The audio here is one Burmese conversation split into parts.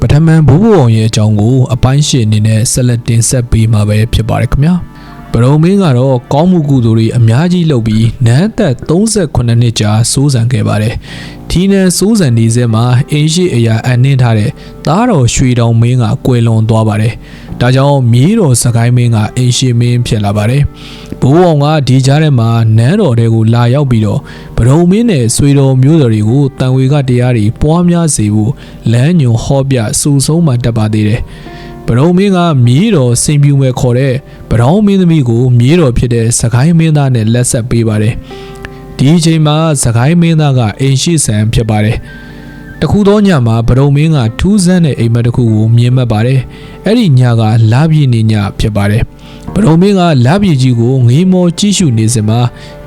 ပထမန်ဘိုးဘိုအောင်ရဲ့အကြောင်းကိုအပိုင်းရှင်းအနေနဲ့ဆက်လက်တင်ဆက်ပေးမှာပဲဖြစ်ပါတယ်ခင်ဗျာပရုံမင်းကတော့ကောင်းမှုကုသိုလ်တွေအများကြီးလုပ်ပြီးနန်းသက်38နှစ်ကြာစိုးစံခဲ့ပါတယ်ဒီနန်းစိုးစံနေစဲမှာအင်းရှိအရာအနှင်းထားတဲ့သားတော်ရွှေတောင်မင်းကကွယ်လွန်သွားပါတယ်ဒါကြောင့်မြေးတော်စကိုင်းမင်းကအင်းရှိမင်းဖြစ်လာပါတယ် ဘိုးအောင်ကဒီကြားထဲမှာနန်းတော်တွေကိုလာရောက်ပြီးတော့ပရုံမင်းနဲ့ဆွေတော်မျိုးတော်တွေကိုတန်ဝေကတရားတွေပွားများစေဖို့လမ်းညွန်ဟောပြစူဆုံးမှတက်ပါသေးတယ်ပရုံမင်းကမြေးတော်စင်ပြူမဲ့ခေါ်တဲ့ပရောင်းမင်းသမီးကိုမြေးတော်ဖြစ်တဲ့စကိုင်းမင်းသားနဲ့လက်ဆက်ပေးပါတယ်ဒီအချိန်မှာစကိုင်းမင်းသားကအိမ်ရှိဆန်ဖြစ်ပါတယ်တခုသောညမှာဗရုံမင်းကထူးဆန်းတဲ့အိမ်မက်တစ်ခုကိုမြင်မှတ်ပါတယ်။အဲ့ဒီညကလာပြည့်နေညဖြစ်ပါတယ်။ ဗရုံမင်းကလာပြည့်ကြီးကိုငေးမောကြည့်ရှုနေစမှာ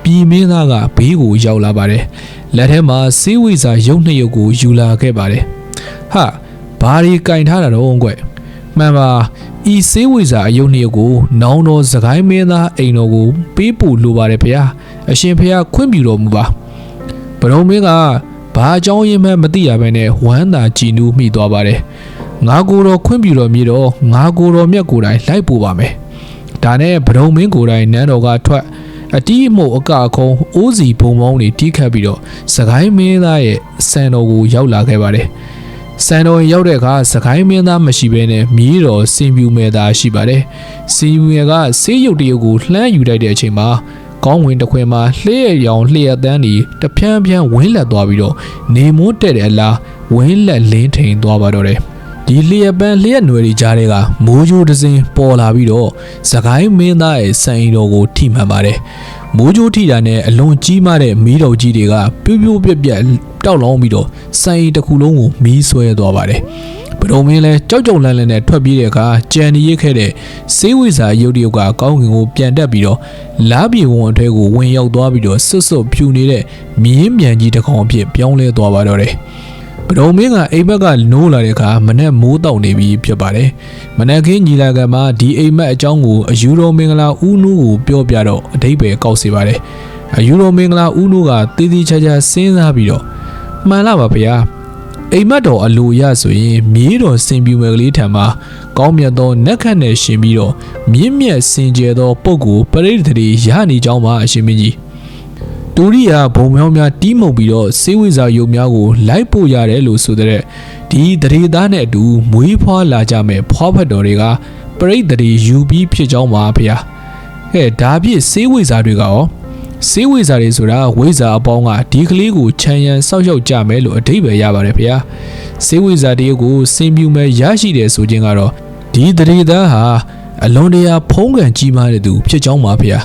ပြည်မင်းသားကဘေးကိုရောက်လာပါတယ်။လက်ထဲမှာစေးဝိစာရုပ်နှစ်ရုပ်ကိုယူလာခဲ့ပါတယ်။ဟာဘာဒီကင်ထားတာတော့ကွ။မှန်ပါဤစေးဝိစာအယုတ်နှစ်ရုပ်ကိုနောင်တော်စကိုင်းမင်းသားအိမ်တော်ကိုပေးပို့လိုပါတယ်ဗျာ။အရှင်ဖေဟာခွင့်ပြုတော်မူပါ။ဗရုံမင်းကဘာအကြောင်းရင်းမှမသိရဘဲနဲ့ဝမ်းသာကြည်နူးမိသွားပါတယ်။ငါကိုယ်တော်ခွင့်ပြုတော်မူတော့ငါကိုယ်တော်မြတ်ကိုယ်တိုင်လိုက်ပို့ပါမယ်။ ဒါနဲ့ဗဒုံမင်းကိုယ်တိုင်နန်းတော်ကထွက်အတီးမှုအကအခုံးအိုးစီဘုံမောင်းတွေတီးခတ်ပြီးတော့စကိုင်းမင်းသားရဲ့စံတော်ကိုရောက်လာခဲ့ပါတယ်။စံတော်ရောက်တဲ့အခါစကိုင်းမင်းသားမရှိဘဲနဲ့မြည်တော်စင်ပြူမဲသားရှိပါတယ်။စင်ပြူမဲကဆေးရုပ်တရုပ်ကိုလှမ်းယူလိုက်တဲ့အချိန်မှာကောင်းဝင်တစ်ခွင်မှာလှည့်ရောင်လှည့်တန်းဒီတဖြန်းဖြန်းဝင်းလက်သွားပြီးတော့နေမိုးတဲ့တဲ့အလားဝင်းလက်လင်းထိန်သွားပါတော့တယ် ဒီလျက်ပန်းလျက်ຫນွယ်တွေကြားထဲကမိုးကြိုးတစ်စင်းပေါ်လာပြီးတော့သခိုင်းမင်းသားရဲ့စံအိမ်တော်ကိုထိမှန်ပါတယ်မိုးကြိုးထိတာနဲ့အလွန်ကြီးမားတဲ့မီးတော်ကြီးတွေကပြိုးပြိုးပြက်ပြက်တောက်လောင်းပြီးတော့စံအိမ်တစ်ခုလုံးကိုမီးဆွဲသွားပါတယ်ပဒုံမင်းလဲကြောက်ကြောက်လန့်လန့်နဲ့ထွက်ပြေးတဲ့အခါကြံနေရခဲ့တဲ့စေးဝိစာရုပ်တရုပ်ကကောင်းကင်ကိုပြန်တက်ပြီးတော့လားပြေဝံအထဲကိုဝင်ရောက်သွားပြီးတော့ဆွတ်ဆွတ်ဖြူနေတဲ့မြင်းမြန်ကြီးတစ်ကောင်အဖြစ်ပြောင်းလဲသွားပါတော့တယ် ပဒုံမင်းကအိမ်မက်ကနိုးလာတဲ့အခါမနဲ့မိုးတောက်နေပြီဖြစ်ပါတယ်။မနက်ခင်းညီလာခံမှာဒီအိမ်မက်အကြောင်းကိုအယူတော်မင်္ဂလာဦးနူးကိုပြောပြတော့အတိတ်ပဲကောက်စီပါတယ်။အယူတော်မင်္ဂလာဦးနူးကတည်တည်ချာချာစဉ်းစားပြီးတော့မှန်လားပါဗျာ။အိမ်မက်တော်အလိုရဆိုရင်မြေးတော်စင်ပြူမယ်ကလေးထံမှာကောင်းမြတ်သောနက်ခတ်နဲ့ရှင်ပြီးတော့မြင့်မြတ်စင်ကြယ်သောပုဂ္ဂိုလ်ပရိသေတိရနေကြောင်းပါအရှင်မင်းကြီး တူရိယာဘုံမြောင်းများတီးမှုတ်ပြီးတော့စေဝိဇာယုံများကိုလိုက်ပို့ရတယ်လို့ဆိုတဲ့ဒီတရေသားနဲ့အတူမွေးဖွားလာကြမယ်ဖွားဖက်တော်တွေကပရိသေတိယူပြီးဖြစ်ကြောင်းပါဖေဟာဟဲ့ဒါပြည့်စေဝိဇာတွေကရောစေးဝိဇာတွေဆိုတာဝိဇာအပေါင်းကဒီကလေးကိုခြံရံစောက်ရှောက်ကြမယ်လို့အဓိပ္ပာယ်ရပါတယ်ဗျာစေးဝိဇာတရုပ်ကိုစင်ပြူမဲ့ရရှိတယ်ဆိုခြင်းကတော့ဒီတရေသားဟာအလွန်တရာဖုံးကန်ကြီးမားတဲ့သူဖြစ်ကြောင်းပါဗျာ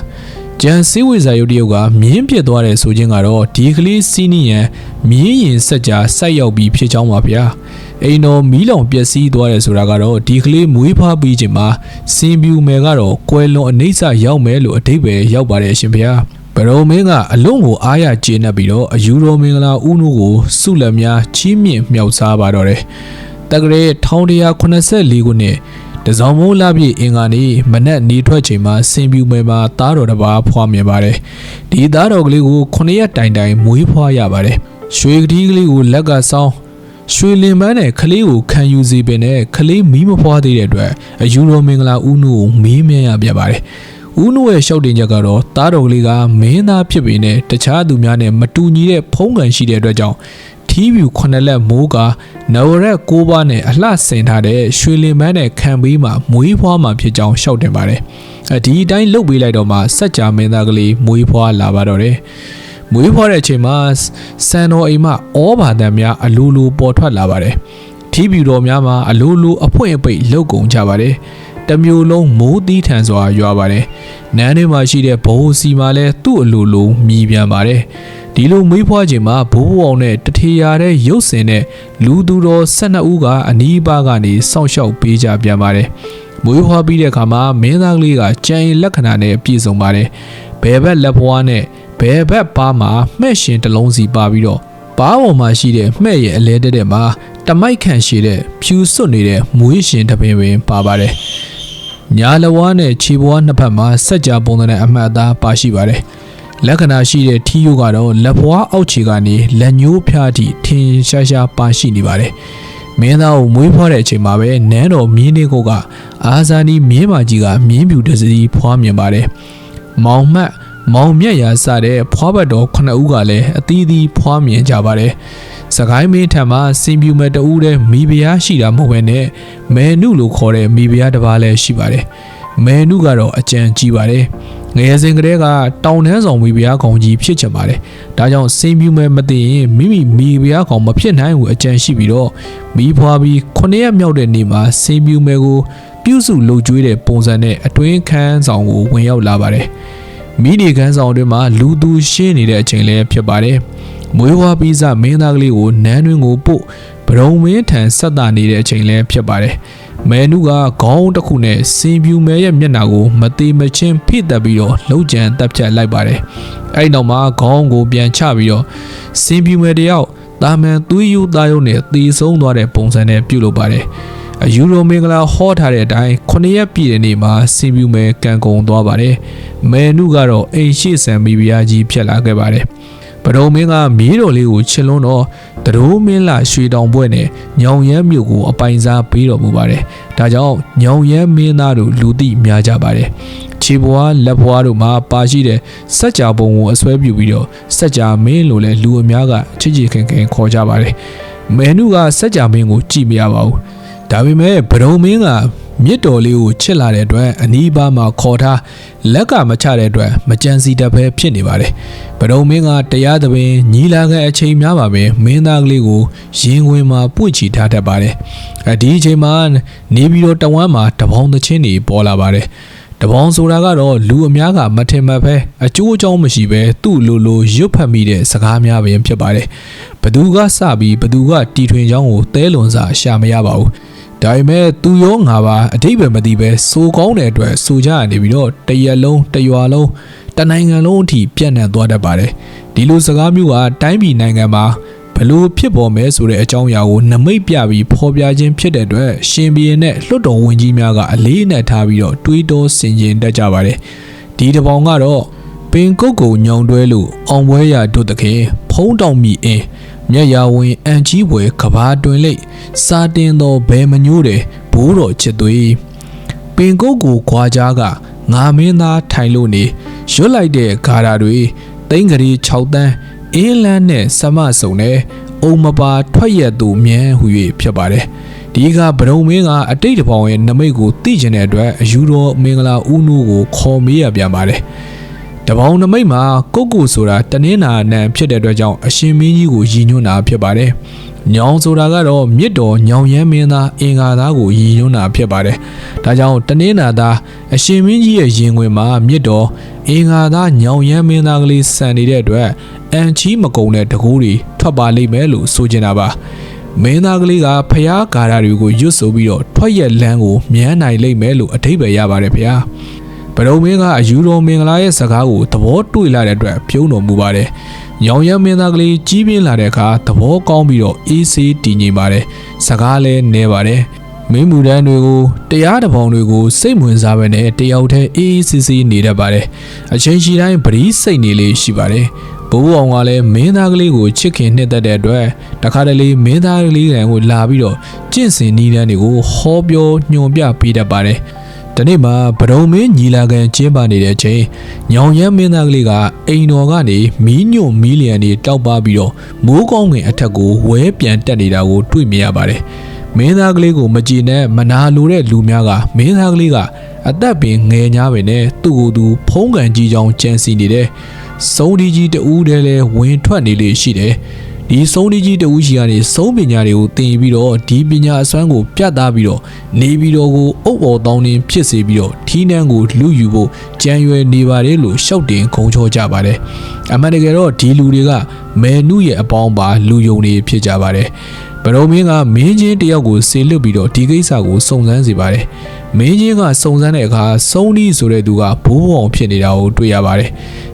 ကျန်စေးဝိဇာရုပ်တရုပ်ကမြင်းပြစ်သွားတယ်ဆိုခြင်းကတော့ဒီကလေးစီးနီယံမြင်းရင်စက်ကြားဆိုက်ရောက်ပြီးဖြစ်ကြောင်းပါဗျာအိမ်တော်မီးလောင်ပျက်စီးသွားတယ်ဆိုတာကတော့ဒီကလေးမွေးဖွားပြီးချိန်မှာစင်ပြူမယ်ကတော့ကွယ်လွန်အနှိမ့်စရောက်မယ်လို့အဓိပ္ပာယ်ရောက်ပါတယ်ရှင်ဗျာဗရုံမင်းကအလုံးကိုအားရကျေနပ်ပြီးတော့အယူတော်မင်္ဂလာဦးနုကိုစုလက်များချီးမြှင့်မြောက်စားပါတော့တယ်။တက္ကရာ1184ခုနှစ် တစောင်းမိုးလာပြည့်အင်္ဂါနေ့မနက်နေထွက်ချိန်မှာစင်ပြူမယ်မှာသားတော်တစ်ပါးဖွားမြင်ပါတယ်။ဒီသားတော်ကလေးကို9ရက်တိုင်တိုင်မွေးဖွားရပါတယ်။ရွှေကတိကလေးကိုလက်ကဆောင်းရွှေလင်ပန်းနဲ့ကလေးကိုခံယူစီပင်နဲ့ကလေးမီးမဖွားသေးတဲ့အတွက်အယူတော်မင်္ဂလာဦးနုကိုမေးမြန်းရပြပါတယ်။ဦးနုရဲ့ရှောက်တင်ချက်ကတော့တားတော်ကလေးကမင်းသားဖြစ်ပေနဲ့တခြားသူများနဲ့မတူညီတဲ့ဖုံးကန်ရှိတဲ့အတွက်ကြောင့် ထီးဖြူခုနှစ်လက်မိုးကနဝရက်၉ပါးနဲ့အလှဆင်ထားတဲ့ရွှေလင်မန်းနဲ့ခံပေးမှမွေးဖွားမှဖြစ်ကြောင်းရှောက်တင်ပါတယ်။အဲဒီအတိုင်းလုတ်ပေးလိုက်တော့မှစัจ जा မင်းသားကလေးမွေးဖွားလာပါတော့တယ်။မွေးဖွားတဲ့အချိန်မှာစံတော်အိမ်မှဩဘာတန်များအလိုလိုပေါ်ထွက်လာပါတယ်။ထီးဖြူတော်များမှာအလိုလိုအဖွင့်အပိတ်လုတ်ကုန်ကြပါတယ်။တမျိုးလုံးမိုးသီးထန်စွာရွာပါတယ်။နန်းထဲမှာရှိတဲ့ဘိုးစီမှာလည်းသူ့အလိုလိုမြည်ပြန်ပါတယ်။ ဒီလိုမွေးဖွားခြင်းမှာဘိုးဘွားနဲ့တထေရတဲ့ရုပ်စင်နဲ့လူသူတော်12ဦးကအနီးပါးကနေစောင့်ရှောက်ပေးကြပြန်ပါတယ်။မွေးဖွားပြီးတဲ့အခါမှာမင်းသားကလေးကကြံရင်လက္ခဏာနဲ့ပြည့်စုံပါတယ်။ဘယ်ဘက်လက်ဖွားနဲ့ဘယ်ဘက်ပါမှာမှဲ့ရှင်တစ်လုံးစီပါပြီးတော့ပါးပေါ်မှာရှိတဲ့မှဲ့ရဲ့အလဲတက်တဲ့မှာတမိုက်ခန့်ရှိတဲ့ဖြူစွတ်နေတဲ့မွေးရှင်တပင်ပင်ပါပါတယ်။ညာလဝါနဲ့ခြေပွားနှစ်ဖက်မှာစက်ကြပုံတဲ့အမှတ်အသားပါရှိပါတယ်။ လက္ခဏာရှိတဲ့ထီယိုကတော့လက်ဖွားအောက်ခြေကနေလက်ညှိုးဖျားထိထင်ရှားရှားပါရှိနေပါတယ်။ဒမင်းသားကိုမွေးဖွားတဲ့အချိန်မှာပဲနန်းတော်မြင်းလေးကိုကအာဇာနီမြင်းမာကြီးကမြင်းပြူတစ်စီးဖွားမြင်ပါတယ်။မောင်မှတ်မောင်မြတ်ရာစတဲ့ဖွားဘတ်တော်ခုနှစ်ဦးကလည်းအသီးသီးဖွားမြင်ကြပါတယ်။စကိုင်းမင်းထံမှာစင်ပြူမဲ့တဦးတည်းမိဖုရားရှိတာမဟုတ်ဘဲနဲ့မဲနုလို့ခေါ်တဲ့မိဖုရားတစ်ပါးလည်းရှိပါတယ်။မဲနုကတော့အကြံကြီးပါတယ်။ ငယ်စဉ်ကတည်းကတောင်တန်းဆောင်မိဖုရားကောင်ကြီးဖြစ်ချင်ပါတယ်။ဒါကြောင့်စင်ပြူမဲ့မသိရင်မိမိမိဖုရားကောင်မဖြစ်နိုင်ဘူးအကြံရှိပြီးတော့မိဖွားပြီးခုနှစ်ရက်မြောက်တဲ့နေ့မှာစင်ပြူမဲ့ကိုပြုစုလုပ်ကျွေးတဲ့ပုံစံနဲ့အတွင်းခန်းဆောင်ကိုဝင်ရောက်လာပါတယ်။မိဒီခန်းဆောင်တွင်မှာလူသူရှင်းနေတဲ့အချိန်လည်းဖြစ်ပါတယ်။မွေးဝါးပြီးစမင်းသားကလေးကိုနန်းတွင်ကိုပို့ဗရုံမင်းထံဆက်တာနေတဲ့အချိန်လည်းဖြစ်ပါတယ်။ မဲနုကခေါင်းတစ်ခုနဲ့စင်ပြူမဲရဲ့မျက်နှာကိုမသေးမချင်းဖိတက်ပြီးတော့လှုပ်ကြံတက်ဖြတ်လိုက်ပါတယ်။အဲ့နောက်မှာခေါင်းကိုပြန်ချပြီးတော့စင်ပြူမဲတယောက်တာမန်သွေးယူသားရုံနဲ့ตีဆုံးသွားတဲ့ပုံစံနဲ့ပြုလုပ်ပါတယ်။အယူရိုမင်္ဂလာဟောထားတဲ့အတိုင်း9ရက်ပြည့်တဲ့နေ့မှာစင်ပြူမဲကန်ကုံသွားပါတယ်။မဲနုကတော့အိမ်ရှိဆန်မိဖုရားကြီးဖြစ်လာခဲ့ပါတယ်။ ပဒုံမင်းကမြေးတော်လေးကိုချစ်လွန်းတော့တရိုးမင်းလာရွှေတောင်ပွဲနဲ့ညောင်ရမ်းမြို့ကိုအပိုင်စားပေးတော်မူပါတယ်။ဒါကြောင့်ညောင်ရမ်းမင်းသားတို့လူသိများကြပါတယ်။ခြေဘွားလက်ဘွားတို့မှာပါရှိတဲ့စัจ जा ပုံကိုအစွဲပြုပြီးတော့စัจ जा မင်းလို့လည်းလူအများကချစ်ချစ်ခင်ခင်ခေါ်ကြပါတယ်။မဲနုကစัจ जा မင်းကိုကြည့်မရပါဘူး။ဒါပေမဲ့ဗရုံမင်းက မြစ်တော်လေးကိုချစ်လာတဲ့အတွက်အနီးပါးမှာခေါ်ထားလက်ကမချတဲ့အတွက်မကြံစီတတ်ပဲဖြစ်နေပါတယ်။ဗဒုံမင်းကတရားသပင်ညီလာခံအချိန်များပါပဲမင်းသားကလေးကိုရင်ဝင်မှာပွင့်ချီထားတတ်ပါတယ်။အဲဒီအချိန်မှာနေပြီးတော့တဝမ်းမှာတပေါင်းသချင်းတွေပေါ်လာပါတယ်။တပေါင်းဆိုတာကတော့လူအများကမထင်မှတ်ပဲအကျိုးအကြောင်းမရှိပဲသူ့လိုလိုရွတ်ဖတ်မိတဲ့စကားများပင်ဖြစ်ပါတယ်။ဘသူကစပြီးဘသူကတီထွင်ချောင်းကိုသဲလွန်စာရှာမရပါဘူး။ ဒါပေမဲ့သူရောငါပါအတိတ်ပဲမသိပဲစိုးကောင်းတဲ့အတွက်စိုးကြရနေပြီးတော့တရက်လုံးတရွာလုံးတနိုင်ငံလုံးအထိပြန့်နှံ့သွားတတ်ပါတယ်ဒီလိုစကားမျိုးကတိုင်းပြည်နိုင်ငံမှာဘလို့ဖြစ်ပေါ်မဲဆိုတဲ့အကြောင်းအရာကိုနမိတ်ပြပြီးဖော်ပြခြင်းဖြစ်တဲ့အတွက်ရှင်ဘီရင်နဲ့လွတ်တော်ဝင်ကြီးများကအလေးအနက်ထားပြီးတော့တွေးတောဆင်ခြင်တတ်ကြပါတယ်ဒီတပောင်ကတော့ပင်ကုတ်ကိုညောင်တွဲလို့အောင်ပွဲရတို့တခင်ဖုံးတောင်မီအင်း မျက်ရဝင်အန်ကြီးပွဲကဘာတွင်လိတ်စာတင်သောဘဲမညိုးတယ်ဘိုးတော်ချစ်သွေးပင်ကုတ်ကိုခွာကြားကငါမင်းသားထိုင်လို့နေရွတ်လိုက်တဲ့ဂါရာတွေသိန်းကလေး6တန်းအင်းလန်းနဲ့စမဆုံနဲ့အုံမပါထွက်ရသူမြန်းဟူ၍ဖြစ်ပါတယ်ဒီကဗရုံမင်းကအတိတ်တပေါင်ရဲ့နမိတ်ကိုသိကျင်တဲ့အတွက်အယူတော်မင်္ဂလာဦးနုကိုခေါ်မေးရပြန်ပါတယ် တပေါင်းနမိတ်မှာကုတ်ကူဆိုတာတနင်းနာနံဖြစ်တဲ့အတွက်ကြောင့်အရှင်မင်းကြီးကိုရည်ညွှန်းတာဖြစ်ပါတယ်။ညောင်ဆိုတာကတော့မြစ်တော်ညောင်ရမ်းမင်းသားအင်္ဂါသားကိုရည်ညွှန်းတာဖြစ်ပါတယ်။ဒါကြောင့်တနင်းနာသားအရှင်မင်းကြီးရဲ့ရင်ဝင်မှာမြစ်တော်အင်္ဂါသားညောင်ရမ်းမင်းသားကလေးဆန်နေတဲ့အတွက်အန်ချီမကုံတဲ့တကူတွေထွက်ပါလိမ့်မယ်လို့ဆိုချင်တာပါ။မင်းသားကလေးကဖျားဂါရတွေကိုရွတ်ဆိုပြီးတော့ထွက်ရက်လန်းကိုမြန်းနိုင်လိမ့်မယ်လို့အထိပ္ပယ်ရပါတယ်ဗျာ။ ဗရုံမင်းကအယူတော်မင်္ဂလာရဲ့စကားကိုသဘောတွေ့လာတဲ့အတွက်ပြုံးတော်မူပါတယ်။ညောင်ရမင်းသားကလေးကြီးပြင်းလာတဲ့အခါသဘောကောင်းပြီးတော့အေးဆေးတည်ငြိမ်ပါတယ်။စကားလည်းနဲပါတယ်။မင်းမူတန်းတွေကိုတရားတပေါင်းတွေကိုစိတ်ဝင်စားပဲနဲ့တယောက်တည်းအေးအေးဆေးဆေးနေတတ်ပါတယ်။အချိန်ရှိတိုင်းပရိစိတ်နေလေးရှိပါတယ်။ဘိုးအောင်ကလည်းမင်းသားကလေးကိုချစ်ခင်နှစ်သက်တဲ့အတွက်တခါတလေမင်းသားကလေးကံကိုလာပြီးတော့ကျင့်စဉ်နီးတန်းတွေကိုဟောပြောညွှန်ပြပေးတတ်ပါတယ်။ ဒီနေ့မှာဗဒုံမင်းညီလာခံကျင်းပနေတဲ့အချိန်ညောင်ရမ်းမင်းသားကလေးကအိမ်တော်ကနေမီးညွန့်မီလီယံတွေတောက်ပါပြီးတော့မိုးကောင်းငင်အထက်ကိုဝဲပြန်တက်နေတာကိုတွေ့မြင်ရပါတယ်မင်းသားကလေးကိုမကြည်နဲ့မနာလိုတဲ့လူများကမင်းသားကလေးကအသက်ပင်ငယ်ညားပဲနဲ့သူ့ကိုယ်သူဖုံးကန်ကြီးကြောင်ကြံစီနေတယ်စုံဒီကြီးတူးတည်းလဲဝင်ထွက်နေလေရှိတယ် ဒီဆုံးဒီကြီးတဦးရှိကနေဆုံးပညာတွေကိုသင်ပြီးတော့ဒီပညာအစွမ်းကို ပြတ်သားပြီးတော့နေပြီးတော့ကိုအုပ်အော်တောင်းတင်းဖြစ်စေပြီးတော့ထီးနှန်းကိုလူယူဖို့ကြံရွယ်နေပါတယ်လို့ရှောက်တင်ခုံချောကြပါတယ်အမှန်တကယ်တော့ဒီလူတွေကမဲနုရဲ့အပေါင်းပါလူယုံတွေဖြစ်ကြပါတယ် ဗရုံမင်းကမင်းချင်းတယောက်ကိုဆေလွတ်ပြီးတော့ဒီကိစ္စကိုစုံစမ်းစေပါတယ်မင်းချင်းကစုံစမ်းတဲ့အခါစုံဒီဆိုတဲ့သူကဘိုးဘောင်ဖြစ်နေတာကိုတွေ့ရပါတယ်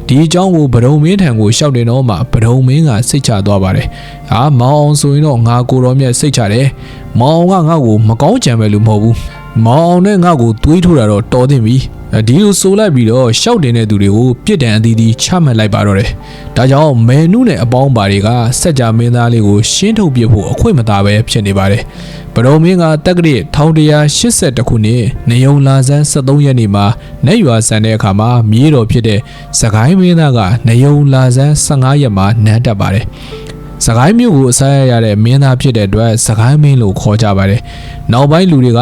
ဒီအကြောင်းကိုဗဒုံမင်းထံကိုရှောက်တင်တော့မှဗဒုံမင်းကစိတ်ချသွားပါတယ်။အာမောင်အောင်ဆိုရင်တော့ငါကိုတော်မြတ်စိတ်ချတယ်။မောင်အောင်ကငါ့ကိုမကောင်းကြံပဲလို့မဟုတ်ဘူး။ မောင်အောင်နဲ့ငါ့ကိုသွေးထိုးတာတော့တော်သင့်ပြီဒီလိုဆိုလိုက်ပြီးတော့ရှောက်တင်တဲ့သူတွေကိုပြစ်ဒဏ်အသီးသီးချမှတ်လိုက်ပါတော့တယ်ဒါကြောင့်မဲနုနဲ့အပေါင်းပါတွေကစက်ကြမင်းသားလေးကိုရှင်းထုတ်ပြဖို့အခွင့်မသာပဲဖြစ်နေပါတယ်ဗရုံမင်းကတက္ကရာ1182ခုနှစ်နေုံလာဇန်း73ရက်နေ့မှာနေရွာဆန်တဲ့အခါမှာမြေးတော်ဖြစ်တဲ့စကိုင်းမင်းသားကနေုံလာဇန်း15ရက်မှာနန်းတက်ပါတယ်စကိုင်းမြို့ကိုအစားရရတဲ့မင်းသားဖြစ်တဲ့အတွက်စကိုင်းမင်းလို့ခေါ်ကြပါတယ်။နောက်ပိုင်းလူတွေက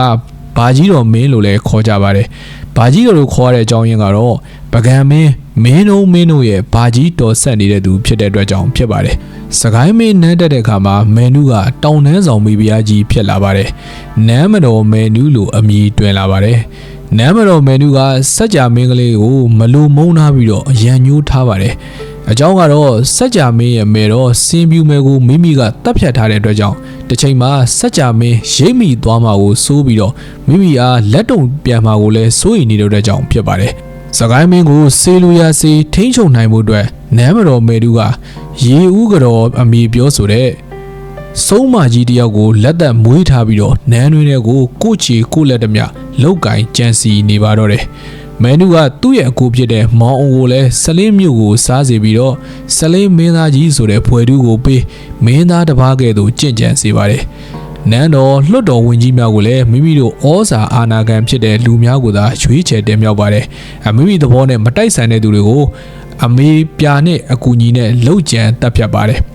ဘာကြီးတော်မင်းလို့လည်းခေါ်ကြပါတယ်။ဘာကြီးတော်လို့ခေါ်ရတဲ့အကြောင်းရင်းကတော့ပကံမင်းမင်းတို့မင်းတို့ရဲ့ဘာကြီးတော်ဆက်နေတဲ့သူဖြစ်တဲ့အတွက်ကြောင့်ဖြစ်ပါတယ်။စကိုင်းမင်းနန်းတက်တဲ့အခါမှာမဲနုကတောင်နှန်းဆောင်မိဖုရားကြီးဖြစ်လာပါတယ်။နန်းမတော်မဲနုလို့အမည်တွင်လာပါတယ်။နန်းမတော်မဲနုကစัจ जा မင်းကလေးကိုမလိုမုန်းထားပြီးတော့ရန်ညှိုးထားပါတယ်။အကြောင်းကတော့စัจ जा မင်းရဲ့မဲတော့စင်ပြူမဲကိုမိမိကတပ်ဖြတ်ထားတဲ့အတွက်ကြောင့်တစ်ချိန်မှာစัจ जा မင်းရိပ်မိသွားမှာကိုစိုးပြီးတော့မိမိအားလက်တုံပြန်မှာကိုလည်းစိုးရိမ်နေတဲ့အတွက်ကြောင့်ဖြစ်ပါတယ်။စကိုင်းမင်းကိုစေလူရစေထိန်းချုပ်နိုင်မှုအတွက်နမ်းမတော်မေတူကရေဦးကတော်အမိပြောဆိုတဲ့စုံးမကြီးတယောက်ကိုလက်သက်မွေးထားပြီးတော့နန်းတွင်တွေကိုကိုချီကိုလက်တမျှလောက်ကင်ကြံစီနေပါတော့တယ်။ မဲနူကသူ့ရဲ့အကိုဖြစ်တဲ့မောင်အောင်ကိုလည်းဆလင်းမြို့ကိုစားစီပြီးတော့ဆလင်းမင်းသားကြီးဆိုတဲ့ဖွယ်တူကိုပေးမင်းသားတစ်ပါးကဲ့သို့ကြင့်ကြံစေပါတယ်နန်းတော်လွတ်တော်ဝင်ကြီးများကိုလည်းမိမိတို့ဩဇာအာဏာခံဖြစ်တဲ့လူများကိုသာရွေးချယ်တင်မြှောက်ပါတယ်။အမိမိသဘောနဲ့မတိုက်ဆိုင်တဲ့သူတွေကိုအမေပြာနဲ့အကူကြီးနဲ့လှုပ်ကြံတပ်ဖြတ်ပါတယ်။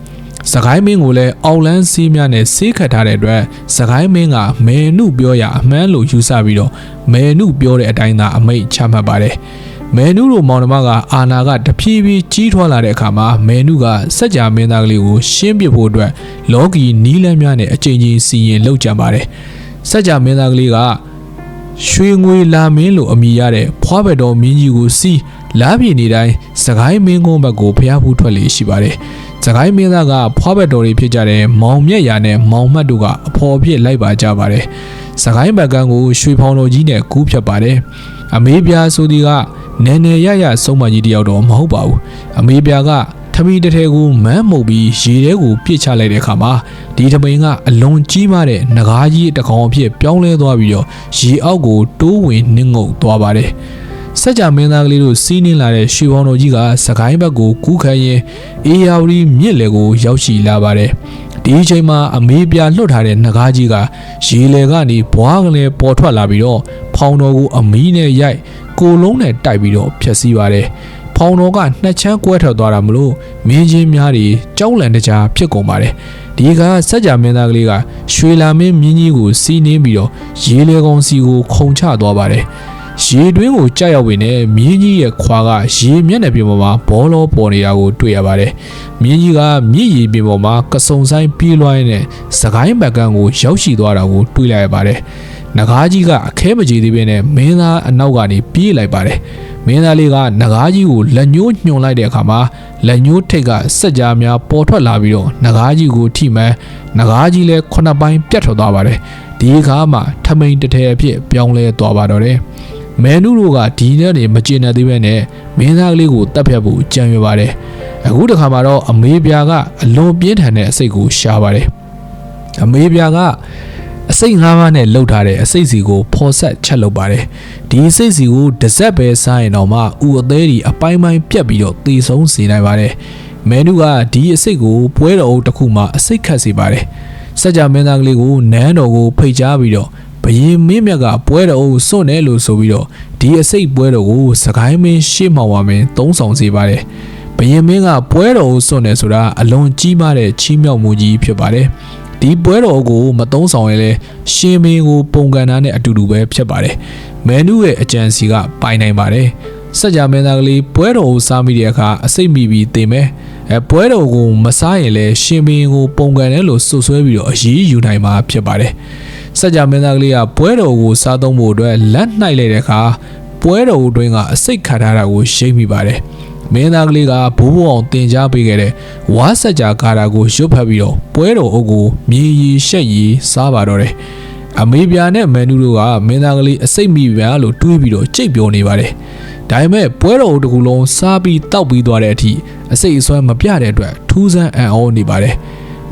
စကိုင်းမင်းကိုလည်းအောက်လန်းစီးများနဲ့ဆေးခတ်ထားတဲ့အတွက်စကိုင်းမင်းကမဲနုပြောရအမှန်လို့ယူဆပြီးတော့မဲနုပြောတဲ့အတိုင်းသာအမိတ်ချမှတ်ပါတယ်မဲနုတို့မောင်နှမကအာနာကတဖြည်းဖြည်းကြီးထွားလာတဲ့အခါမှာမဲနုကစက်ကြာမင်းသားကလေးကိုရှင်းပြဖို့အတွက်လော်ဂီနီးလန်းများနဲ့အချိန်ချင်းစီရင်လှုပ်ကြံပါတယ်စက်ကြာမင်းသားကလေးက ရွှေငွေလာမင်းလို့အမည်ရတဲ့ဖွားဘက်တော်မင်းကြီးကိုစီးလားပြည်နေတိုင်းစကိုင်းမင်းကုန်းဘက်ကိုဖျားဖူးထွက်လေရှိပါတယ်စကိုင်းမင်းသားကဖွားဘက်တော်တွေဖြစ်ကြတဲ့မောင်မြက်ရာနဲ့မောင်မှတ်တို့ကအဖော်ဖြစ်လိုက်ပါကြပါတယ်။စကိုင်းဘက်ကန်းကိုရွှေဖောင်တော်ကြီးနဲ့ကူးဖြတ်ပါတယ်။အမေပြာဆိုဒီကနယ်နယ်ရရဆုံးမကြီးတယောက်တော့မဟုတ်ပါဘူး။အမေပြာက ထမီတထဲကိုမန်းမှုတ်ပြီးရေထဲကိုပြစ်ချလိုက်တဲ့အခါမှာဒီထမိန်ကအလွန်ကြီးမားတဲ့ငကားကြီးတစ်ကောင်အဖြစ်ပြောင်းလဲသွားပြီးတော့ရေအောက်ကိုတိုးဝင်နှင်းငုတ်သွားပါတယ်။စက်ကြမင်းသားကလေးတို့စီးနှင်းလာတဲ့ရွှေပေါင်းတော်ကြီးကစကိုင်းဘက်ကိုကူးခတ်ရင်အေယာဝတီမြစ်လေကိုရောက်ရှိလာပါတယ်ဒီအချိန်မှာအမေးပြလွတ်ထားတဲ့ငကားကြီးကရေလေကနေဘွားကလေးပေါ်ထွက်လာပြီးတော့ဖောင်တော်ကိုအမီးနဲ့ရိုက်ကိုလုံးနဲ့တိုက်ပြီးတော့ဖျက်ဆီးပါတယ် ဖောင်တော်ကနှစ်ချမ်းကွဲထွက်သွားတာမလို့မင်းချင်းများတွေကြောက်လန့်တကြားဖြစ်ကုန်ပါတယ်ဒီကစက်ကြမင်းသားကလေးကရွှေလာမင်းမြင်းကြီးကိုစီးနှင်းပြီးတော့ရေလေကောင်စီကိုခုံချသွားပါတယ်ရေတွင်းကိုကြောက်ရောက်ဝင်တဲ့မြင်းကြီးရဲ့ခွာကရေမျက်နှာပြင်ပေါ်မှာဘောလောပေါ်နေတာကိုတွေ့ရပါတယ်။မြင်းကြီးကမြစ်ရေပြင်ပေါ်မှာကစုံဆိုင်ပြေးလွှိုင်းတဲ့စကိုင်းဘက်ကန်းကိုရောက်ရှိသွားတာကိုတွေ့လိုက်ရပါတယ်။ နဂါးကြီးကအခဲမကြေသေးဘဲနဲ့မင်းသားအနောက်ကနေပြေးလိုက်ပါတယ်။မင်းသားလေးကနဂါးကြီးကိုလက်ညှိုးညှွန်လိုက်တဲ့အခါမှာလက်ညှိုးထိတ်ကစက်ကြားများပေါ်ထွက်လာပြီးတော့နဂါးကြီးကိုထိမှန်နဂါးကြီးလည်းခုနှစ်ပိုင်းပြတ်ထွက်သွားပါတယ်။ဒီအခါမှာထမိန်တထဲအဖြစ်ပြောင်းလဲသွားပါတော့တယ်။မဲနုတို့ကဒီနဲ့နေမကျင်တဲ့သေးပဲနဲ့မင်းသားကလေးကိုတတ်ဖြတ်ဖို့ကြံရွယ်ပါတယ်အခုတခါမှာတော့အမေပြာကအလွန်ပြင်းထန်တဲ့အစိတ်ကိုရှားပါတယ်အမေပြာကအ စိတ်ငါးပါးနဲ့လှုပ်ထားတဲ့အစိတ်စီကိုဖော်ဆက်ချက်လုပ်ပါတယ်ဒီအစိတ်စီကိုတစ်စက်ပဲစားရင်တော့မှဥအသေးဒီအပိုင်းပိုင်းပြက်ပြီးတော့သေဆုံးစေနိုင်ပါတယ်မဲနုကဒီအစိတ်ကိုပွဲတော်အုပ်တစ်ခုမှအစိတ်ခတ်စေပါတယ်စัจ जा မင်းသားကလေးကိုနန်းတော်ကိုဖိတ်ကြားပြီးတော့ဘရင်မင်းမြတ်ကပွဲတော်ကိုစွန့်တယ်လို့ဆိုပြီးတော့ဒီအစိတ်ပွဲတော်ကိုစကိုင်းမင်းရှေ့မှောင်ပါမင်းသုံးဆောင်စေပါတယ်ဘရင်မင်းကပွဲတော်ကိုစွန့်တယ်ဆိုတာအလွန်ကြီးမားတဲ့ချီးမြှောက်မှုကြီးဖြစ်ပါတယ် ဒီပွဲတော်ကိုမသုံးဆောင်ရင်လဲရှင်မင်းကိုပုံကန်တာနဲ့အတူတူပဲဖြစ်ပါတယ်မဲနုရဲ့အကြံစီကပိုင်နိုင်ပါတယ်စัจ जा မင်းသားကလေးပွဲတော်ကိုစားမိတဲ့အခါအစိတ်မိပြီးတင်မယ်အဲပွဲတော်ကိုမစားရင်လဲရှင်မင်းကိုပုံကန်တယ်လို့စွတ်ဆွဲပြီးတော့အရေးယူနိုင်မှာဖြစ်ပါတယ်စัจ जा မင်းသားကလေးကပွဲတော်ကိုစားသုံးဖို့အတွက်လက်နှိုက်လိုက်တဲ့အခါပွဲတော်အတွင်းကအစိတ်ခတ်ထားတာကိုရှိမိပါတယ် မင်းသားကလေးကဘိုးဘိုးအောင်တင် जा ပေးခဲ့တဲ့ဝါစัจ जा ကာတာကိုရွတ်ဖတ်ပြီးတော့ပွဲတော်အုပ်ကိုမြေရီရှက်ရီစားပါတော့တယ်အမေပြာနဲ့မန်နူတို့ကမင်းသားကလေးအစိတ်မိပြာလို့တွေးပြီးတော့ကြိတ်ပြောနေပါတယ်ဒါပေမဲ့ပွဲတော်တကူလုံးစားပြီးတောက်ပြီးသွားတဲ့အထိအစိတ်အစွမ်းမပြတဲ့အတွက်ထူးဆန်းအံ့ဩနေပါတယ်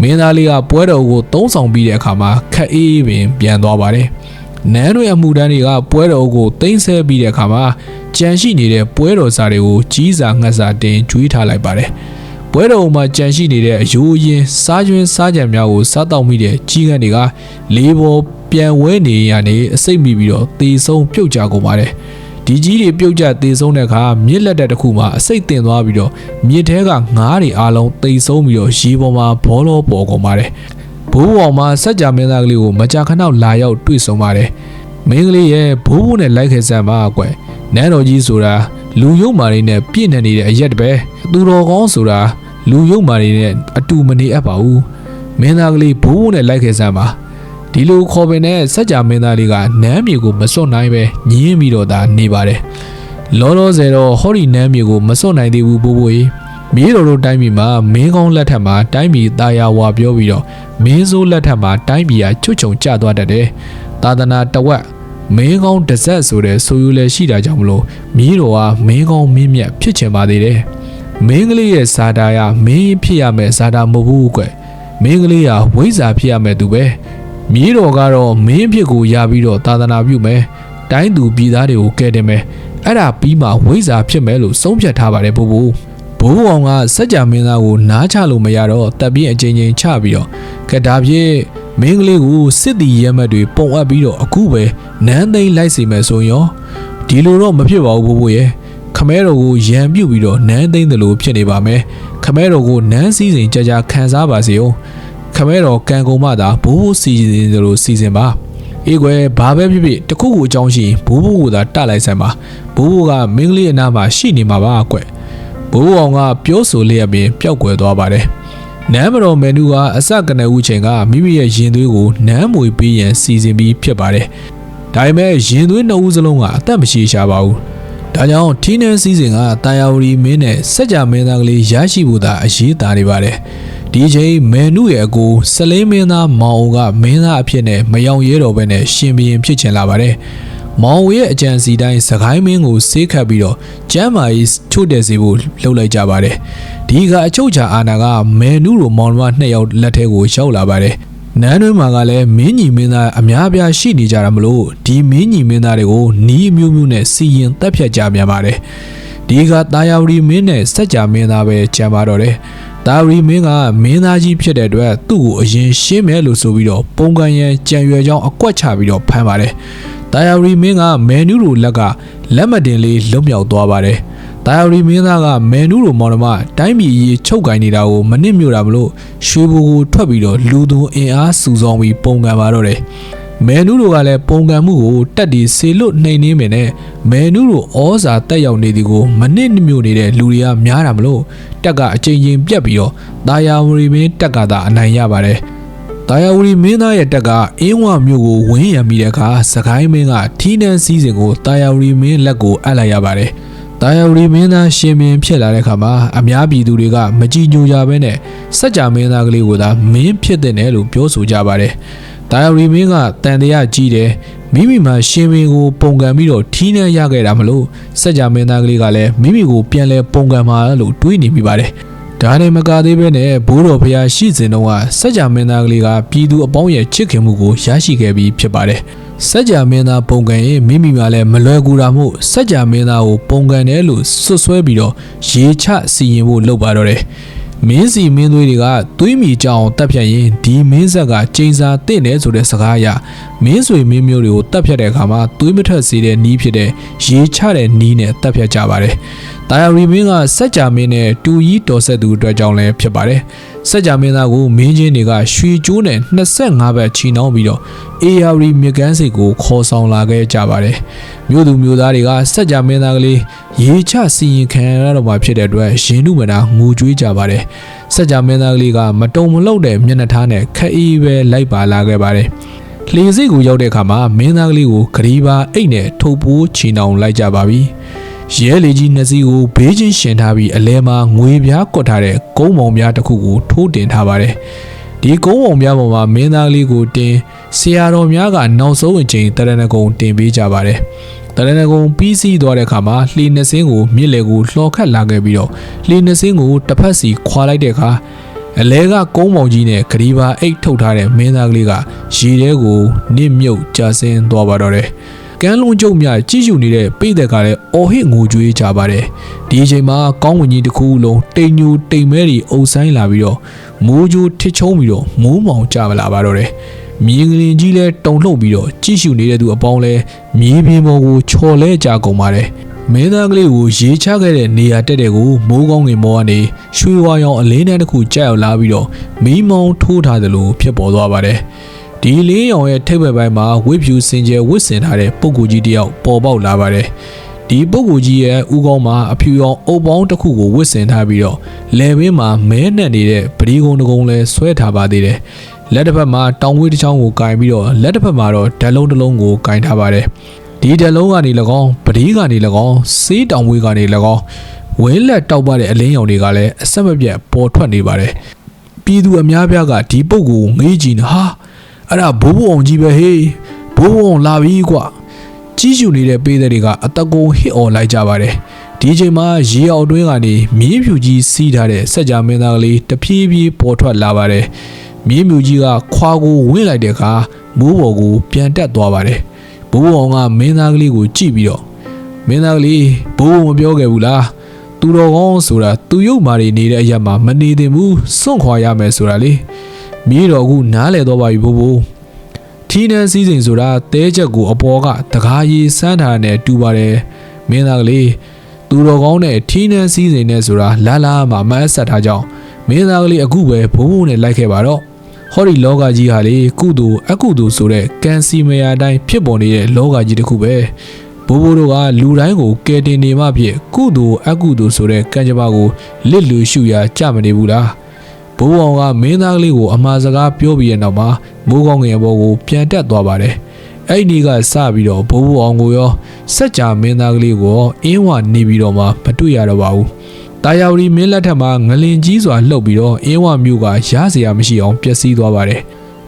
မင်းသားလေးကပွဲတော်ကိုသုံးဆောင်ပြီးတဲ့အခါမှာခက်အေးပင်ပြန်သွားပါတယ်စ နန်းတွေအမှုတန်းတွေကပွဲတော်ကိုတင်ဆက်ပြီးတဲ့အခါမှာကြံရှိနေတဲ့ပွဲတော်စာတွေကိုကြီးစာငှက်စာတင်ကျွေးထားလိုက်ပါတယ်ပွဲတော်မှာကြံရှိနေတဲ့အယိုးရင်စားကျွင်းစားကြံများကိုစားတောက်မိတဲ့ကြီးကန်းတွေကလေးပေါ်ပြန်ဝဲနေရနေအစိတ်မိပြီးတော့တေဆုံးပြုတ်ကြကုန်ပါတယ်ဒီကြီးတွေပြုတ်ကျတေဆုံးတဲ့အခါမြစ်လက်တက်တစ်ခုမှာအစိတ်တင်သွားပြီးတော့မြစ်ထဲကငားတွေအားလုံးတေဆုံးပြီးတော့ရေပေါ်မှာဘောလောပေါ်ကုန်ပါတယ် ဘိုးဘောင်မှာစัจ जा မင်းသားကလေးကိုမကြာခဏလာရောက်တွေ့ဆုံပါတယ်မင်းကလေးရဲ့ဘိုးဘိုးနဲ့လိုက်ခဲ့စမ်းပါကွယ်နန်းတော်ကြီးဆိုတာလူယုံမာတွေနဲ့ပြည့်နေနေတဲ့အရက်တပဲသူတော်ကောင်းဆိုတာလူယုံမာတွေနဲ့အတူမနေအပ်ပါဘူးမင်းသားကလေးဘိုးဘိုးနဲ့လိုက်ခဲ့စမ်းပါဒီလိုခေါ်ပင်တဲ့စัจ जा မင်းသားလေးကနန်းမြေကိုမစွန့်နိုင်ပဲညင်းပြီးတော့သာနေပါတယ်လောလောဆယ်တော့ဟောဒီနန်းမြေကိုမစွန့်နိုင်သေးဘူးဘိုးဘိုးကြီးမြေတော်တို့တိုင်းပြည်မှာမင်းကောင်းလက်ထက်မှာတိုင်းပြည်တာယာဝါပြောပြီးတော့ မင်းစိုးလက်ထက်မှာတိုင်းပြည်ကချွတ်ချုံကျသွားတတ်တယ်သာသနာတဝက်မင်းကောင်းတစ်ဆက်ဆိုတဲ့ဆိုယူလည်းရှိတာကြောင့်မလို့မြေတော်ကမင်းကောင်းမင်းမြတ်ဖြစ်ချင်ပါသေးတယ်မင်းကလေးရဲ့ဇာတာရမင်းဖြစ်ရမယ်ဇာတာမဟုတ်ဘူးကွမင်းကလေးကဝိဇ္ဇာဖြစ်ရမယ်သူပဲမြေတော်ကတော့မင်းဖြစ်ကိုရပြီးတော့သာသနာပြုမယ်တိုင်းသူပြည်သားတွေကိုကဲတင်မယ်အဲ့ဒါပြီးမှဝိဇ္ဇာဖြစ်မယ်လို့ဆုံးဖြတ်ထားပါတယ်ဘိုးဘိုး ဘိုးအောင်ကစัจ जा မင်းသားကိုနားချလို့မရတော့တပ်ပြင်းအချိန်ချင်းချပြီးတော့ကဒါဖြင့်မင်းကလေးကိုစစ်တီရဲမက်တွေပုံအပ်ပြီးတော့အခုပဲနန်းသိမ်းလိုက်စီမယ်ဆိုရင်ရောဒီလိုတော့မဖြစ်ပါဘူးဘိုးဘိုးရဲ့ခမဲတော်ကိုရံပြုတ်ပြီးတော့နန်းသိမ်းတယ်လို့ဖြစ်နေပါမယ်ခမဲတော်ကိုနန်းစည်းစိမ်ကြကြခံစားပါစေဦးခမဲတော်ကံကုန်မှသာဘိုးဘိုးစီစဉ်တယ်လို့စီစဉ်ပါအေးကွယ်ဘာပဲဖြစ်ဖြစ်တခုခုအကြောင်းရှိရင်ဘိုးဘိုးကသာတလိုက်ဆမ်းပါဘိုးဘိုးကမင်းကလေးအနားမှာရှိနေမှာပါကွယ် ဘိုးအောင်ကပြောဆိုလျက်ပင်ပျောက်ကွယ်သွားပါတယ်နမ်းမတော်မယ်နူကအစကနေဦးချိန်ကမိမိရဲ့ရင်သွေးကိုနမ်းမွေပေးရန်စီစဉ်ပြီးဖြစ်ပါတယ်ဒါပေမဲ့ရင်သွေးနှစ်ဦးစလုံးကအသက်မရှိရှာပါဘူးဒါကြောင့်ထီးနန်းစည်းစိမ်ကတာယာဝတီမင်းနဲ့စက်ကြမင်းသားကလေးရရှိဖို့သာအရေးသားနေပါတယ်ဒီချိန်မယ်နုရဲ့အကိုစလင်းမင်းသားမောင်အောင်ကမင်းသားအဖြစ်နဲ့မယောင်ရဲတော်ပဲနဲ့ရှင်ဘရင်ဖြစ်ချင်လာပါတယ် မောင်ဝရဲ့အကြံစီတိုင်းစကိုင်းမင်းကိုဆေးခတ်ပြီးတော့ကျမ်းမာရေးချို့တဲ့စေဖို့လှုပ်လိုက်ကြပါတယ်ဒီကအချုပ်ချာအာဏာကမဲနုလိုမောင်နှမနှစ်ယောက်လက်ထဲကိုရောက်လာပါတယ်နန်းတွင်းမှာကလည်းမင်းညီမင်းသားအများအပြားရှိနေကြတာမလို့ဒီမင်းညီမင်းသားတွေကိုနီးအမျိုးမျိုးနဲ့စီရင်တက်ဖြတ်ကြမြန်ပါတယ်ဒီကတာယာဝတီမင်းနဲ့စက်ကြမင်းသားပဲကြံပါတော့တယ်ဒါရီမင်းကမင်းသားကြီးဖြစ်တဲ့အတွက်သူ့ကိုအရင်ရှင်းမယ်လို့ဆိုပြီးတော့ပုံကန်ရန်ကြံရွယ်ကြောင်းအကွက်ချပြီးတော့ဖမ်းပါတယ်။ တာယာရီမင်းကမဲနူးလိုလက်ကလက်မတင်လေးလွတ်မြောက်သွားပါတယ်။တာယာရီမင်းသားကမဲနူးလိုမော်နမတိုင်းပြည်ကြီးချုပ်ကင်နေတာကိုမနစ်မြို့တာမလို့ရွှေဘူကိုထွက်ပြီးတော့လူသူအင်အားစုဆောင်ပြီးပုံကန်ပါတော့တယ်။မဲနူးတို့ကလည်းပုံကံမှုကိုတက်တီဆေလွတ်နှိမ်နှင်းမယ်နဲ့မဲနူးတို့ဩဇာတက်ရောက်နေသည်ကိုမနစ်မြို့နေတဲ့လူတွေကများတာမလို့တက်ကအချိန်ချင်းပြက်ပြီးတော့တာယာဝရီမင်းတက်ကသာအနိုင်ရပါတယ် တာယာဝရီမင်းသားရဲ့တက်ကအင်းဝမြို့ကိုဝင်းရံပြီးတဲ့အခါစကိုင်းမင်းကထီးနှန်းစည်းစိမ်ကိုတာယာဝရီမင်းလက်ကိုအပ်လိုက်ရပါတယ်တာယာဝရီမင်းသားရှင်မင်းဖြစ်လာတဲ့ခါမှာအများပြည်သူတွေကမကြည်ညိုကြဘဲနဲ့စัจ जा မင်းသားကလေးကိုသာမင်းဖြစ်တဲ့နယ်လို့ပြောဆိုကြပါတယ်ဒါရီမင်းကတန်တရားကြီးတယ်မိမိမှာရှင်မင်းကိုပုံကံပြီးတော့ထီးနှံရခဲ့တာမလို့စက်ကြမင်းသားကလေးကလည်းမိမိကိုပြန်လဲပုံကံမှာလို့တွေးနေမိပါတယ် ဒါနဲ့မကသေးပဲနဲ့ဘိုးတော်ဖျားရှိစဉ်တုန်းကစက်ကြမင်းသားကလေးကပြည်သူအပေါင်းရဲ့ချစ်ခင်မှုကိုရရှိခဲ့ပြီးဖြစ်ပါတယ်စက်ကြမင်းသားပုံကံရင်မိမိမှာလည်းမလွယ်ကူတာမို့စက်ကြမင်းသားကိုပုံကံတယ်လို့ဆွဆွဲပြီးတော့ရေချစီရင်ဖို့လုပ်ပါတော့တယ် မင်းစီမင်းသွေးတွေကသွေးမီကြောင်တက်ဖြတ်ရင်ဒီမင်းဆက်ကကျိန်စာတင့်တယ်ဆိုတဲ့စကားအရမင်းဆွေမင်းမျိုးတွေကိုတက်ဖြတ်တဲ့အခါမှာသွေးမထွက်စေတဲ့နီးဖြစ်တဲ့ရေချတဲ့နီးနဲ့တက်ဖြတ်ကြပါတယ်။တာယာရီမင်းကစက်ကြမင်းနဲ့တူကြီးတော်ဆက်သူအတွက်ကြောင့်လည်းဖြစ်ပါတယ်။ စက်ကြမင်းသားကိုမင်းချင်းတွေကရွှေကျိုးနဲ့25ဘက်ချီနှောင်းပြီးတော့အေယာရီမြကန်းစိတ်ကိုခေါ်ဆောင်လာခဲ့ကြပါတယ်။မြို့သူမြို့သားတွေကစက်ကြမင်းသားကလေးရေချစီရင်ခံရတော့မှဖြစ်တဲ့အတွက်ရင်နုမနာငိုကြွေးကြပါတယ်။စက်ကြမင်းသားကလေးကမတုံမလောက်တဲ့မျက်နှာထားနဲ့ခက်အေးပဲလိုက်ပါလာခဲ့ပါတယ်။လှေစိတ်ကိုရောက်တဲ့အခါမှာမင်းသားကလေးကိုဂရီပါအိတ်နဲ့ထုတ်ပိုးချီနှောင်လိုက်ကြပါပြီ။ ရဲလေကြီးနှစ်စီးကိုဘေးချင်းရှင်ထားပြီးအလဲမှာငွေပြားကွက်ထားတဲ့ကုန်းမောင်များတစ်ခုကိုထိုးတင်ထားပါတယ်။ဒီကုန်းမောင်များပေါ်မှာမင်းသားကလေးကိုတင်ဆရာတော်များကနောက်ဆုံးအချိန်တရဏဂုံတင်ပေးကြပါတယ်။တရဏဂုံပြီးစီးသွားတဲ့အခါမှာလှေနှစ်စင်းကိုမြစ်လေကိုလှော်ခတ်လာခဲ့ပြီးတော့လှေနှစ်စင်းကိုတစ်ဖက်စီခွာလိုက်တဲ့အခါအလဲကကုန်းမောင်ကြီးနဲ့ဂရီဘာအိတ်ထုတ်ထားတဲ့မင်းသားကလေးကရေထဲကိုနစ်မြုပ်ကျဆင်းသွားပါတော့တယ်။ ကန်းလုံးကျုပ်မြကြည့်ယူနေတဲ့ပိတ်သက်ကလည်းအော်ဟစ်ငိုကြွေးကြပါတယ်။ဒီအချိန်မှာကောင်းဝင်ကြီးတစ်ခုလုံးတိမ်ညူတိမ်မဲတွေအုပ်ဆိုင်လာပြီးတော့မိုးကြိုးထစ်ချုံပြီးတော့မိုးမောင်ကြမလာပါတော့တယ်။မြင်းကလေးကြီးလဲတုံလှုပ်ပြီးတော့ကြည့်ရှုနေတဲ့သူအပေါင်းလဲမြေပြင်ပေါ်ကိုချော်လဲကြကုန်ပါတယ်။မင်းသားကလေးကိုရေချခဲ့တဲ့နေရာတက်တဲ့ကိုမိုးကောင်းငင်မောကနေရွှေဝါရောင်အလင်းတန်းတစ်ခုကြောက်ရောက်လာပြီးတော့မီးမောင်းထိုးထားသလိုဖြစ်ပေါ်သွားပါတယ်။ ဒီလင်းရောင်ရဲ့ထိပ်ဘက်ပိုင်းမှာဝစ်ဖြူစင်ကြယ်ဝစ်စင်ထားတဲ့ပုဂ္ဂိုလ်ကြီးတစ်ယောက်ပေါ်ပေါက်လာပါတယ်။ဒီပုဂ္ဂိုလ်ကြီးရဲ့ဥကောင်းမှာအဖြူရောင်အုပ်ပေါင်းတစ်ခုကိုဝစ်စင်ထားပြီးတော့လယ်ဘင်းမှာမဲနှက်နေတဲ့ပရီကုံတစ်ကုံလဲဆွဲထားပါသေးတယ်။လက်တစ်ဖက်မှာတောင်ဝေးတစ်ချောင်းကိုကင်ပြီးတော့လက်တစ်ဖက်မှာတော့ဓာတ်လုံးတစ်လုံးကိုကင်ထားပါတယ်။ဒီဓာတ်လုံးကနေ၎င်းပရီကနေ၎င်းစေးတောင်ဝေးကနေ၎င်းဝင်းလက်တောက်ပတဲ့အလင်းရောင်တွေကလည်းအဆက်မပြတ်ပေါ်ထွက်နေပါတယ်။ပြည်သူအများပြားကဒီပုဂ္ဂိုလ်ကိုငေးကြည့်နေဟာ အဲ့ဒါဘိုးဘုံအောင်ကြီးပဲဟေးဘိုးဘုံလာပြီကွာကြီးယူနေတဲ့ပေးတဲ့တွေကအတကုံဟစ်អော်လိုက်ကြပါတယ်ဒီအချိန်မှာရေအောင်တွင်းကနေမြင်းဖြူကြီးစီးထားတဲ့စက်ကြမင်းသားကလေးတဖြည်းဖြည်းပေါ်ထွက်လာပါတယ်မြင်းဖြူကြီးကခွာကိုဝင့်လိုက်တဲ့အခါမိုးပေါ်ကိုပြန်တက်သွားပါတယ်ဘိုးဘုံကမင်းသားကလေးကိုကြည့်ပြီးတော့မင်းသားကလေးဘိုးဘုံမပြောခဲ့ဘူးလားသူတော်ကောင်းဆိုတာသူရုပ်မာတွေနေတဲ့အရက်မှာမနေသင့်ဘူးစွန့်ခွာရမယ်ဆိုတာလေ မြေးတော်ကနားလေတော့ပါပြီဘိုးဘိုးထီးနှန်းစည်းစိမ်ဆိုတာတဲချက်ကိုအပေါ်ကတကားရီစမ်းထားတဲ့တူပါတယ်မင်းသားကလေးသူတော်ကောင်းနဲ့ထီးနှန်းစည်းစိမ်နဲ့ဆိုတာလာလာမှမအပ်ဆက်ထားကြောင်းမင်းသားကလေးအခုပဲဘိုးဘိုးနဲ့လိုက်ခဲ့ပါတော့ဟောဒီလောကကြီးဟာလေကုသိုလ်အကုသိုလ်ဆိုတဲ့ကံစီမယာအတိုင်းဖြစ်ပေါ်နေတဲ့လောကကြီးတစ်ခုပဲဘိုးဘိုးတို့ကလူတိုင်းကိုကယ်တင်နေမှဖြစ်ကုသိုလ်အကုသိုလ်ဆိုတဲ့ကံကြမ္မာကိုလစ်လူရှုရာကြမနေဘူးလား ဘိုးအောင်ကမင်းသားကလေးကိုအမှားစကားပြောပြီးတဲ့နောက်မှာမိုးကောင်းငယ်ဘောကိုပြန်တက်သွားပါတယ်အဲ့ဒီကစပြီးတော့ဘိုးဘိုးအောင်ကိုရောစက်ကြာမင်းသားကလေးကိုရောအင်းဝနေပြီးတော့မှမတွေ့ရတော့ပါဘူးတာယာဝတီမင်းလက်ထက်မှာငလင်ကြီးစွာလှုပ်ပြီးတော့အင်းဝမြို့ကရစရာမရှိအောင်ပျက်စီးသွားပါတယ်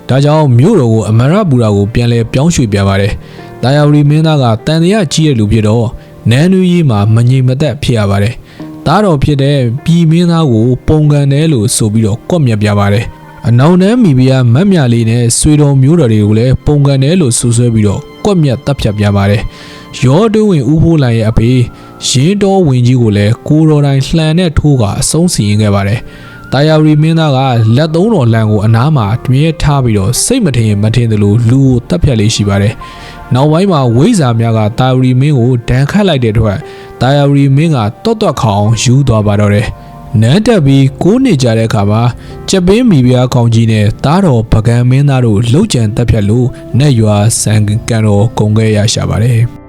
ဒါကြောင့်မြို့တော်ကိုအမရပူရာကိုပြန်လဲပြောင်းရွှေ့ပြန်ပါတယ်။တာယာဝတီမင်းသားကတန်တရားကြီးတဲ့လူဖြစ်တော့နန်းနူးကြီးမှာမငြိမ်မသက်ဖြစ်ရပါတယ်။ သားတော်ဖြစ်တဲ့ပြည်မင်းသားကိုပုံကန်တယ်လို့ဆိုပြီးတော့ကွက်မြက်ပြပါတယ်။အနောင်တန်းမိဖုရားမတ်မြလေးနဲ့ဆွေတော်မျိုးတော်တွေကိုလည်းပုံကန်တယ်လို့ဆိုဆွဲပြီးတော့ကွက်မြက်တပ်ဖြတ်ပြပါတယ်။ရောတွင်းဝင်ဦးဖိုးလိုင်ရဲ့အဖေရင်းတော်ဝင်ကြီးကိုလည်းကိုတော်တိုင်းလှန်နဲ့ထိုးကအဆုံးစီရင်ခဲ့ပါတယ်။တာယာရီမင်းသားကလက်သုံးတော်လန်ကိုအနားမှာတွင်ရထားပြီးတော့စိတ်မထင်ရင်မထင်သလိုလူကိုတပ်ဖြတ်လေးရှိပါတယ်။နောက်ပိုင်းမှာဝိဇာများကတာယာရီမင်းကိုဒဏ်ခတ်လိုက်တဲ့အတွက် တာယာရီမင်းကတွတ်တွတ်ခေါအောင်ယူသွားပါတော့တယ်။နန်းတက်ပြီးကိုးနေကြတဲ့အခါမှာကြက်ပင်းမိဖုရားကောင်းကြီးနဲ့သားတော်ပကံမင်းသားတို့လှုပ်ကြံတပ်ဖြတ်လို့နတ်ရွာစံကန်တော်ကုံခဲ့ရရှာပါတယ်။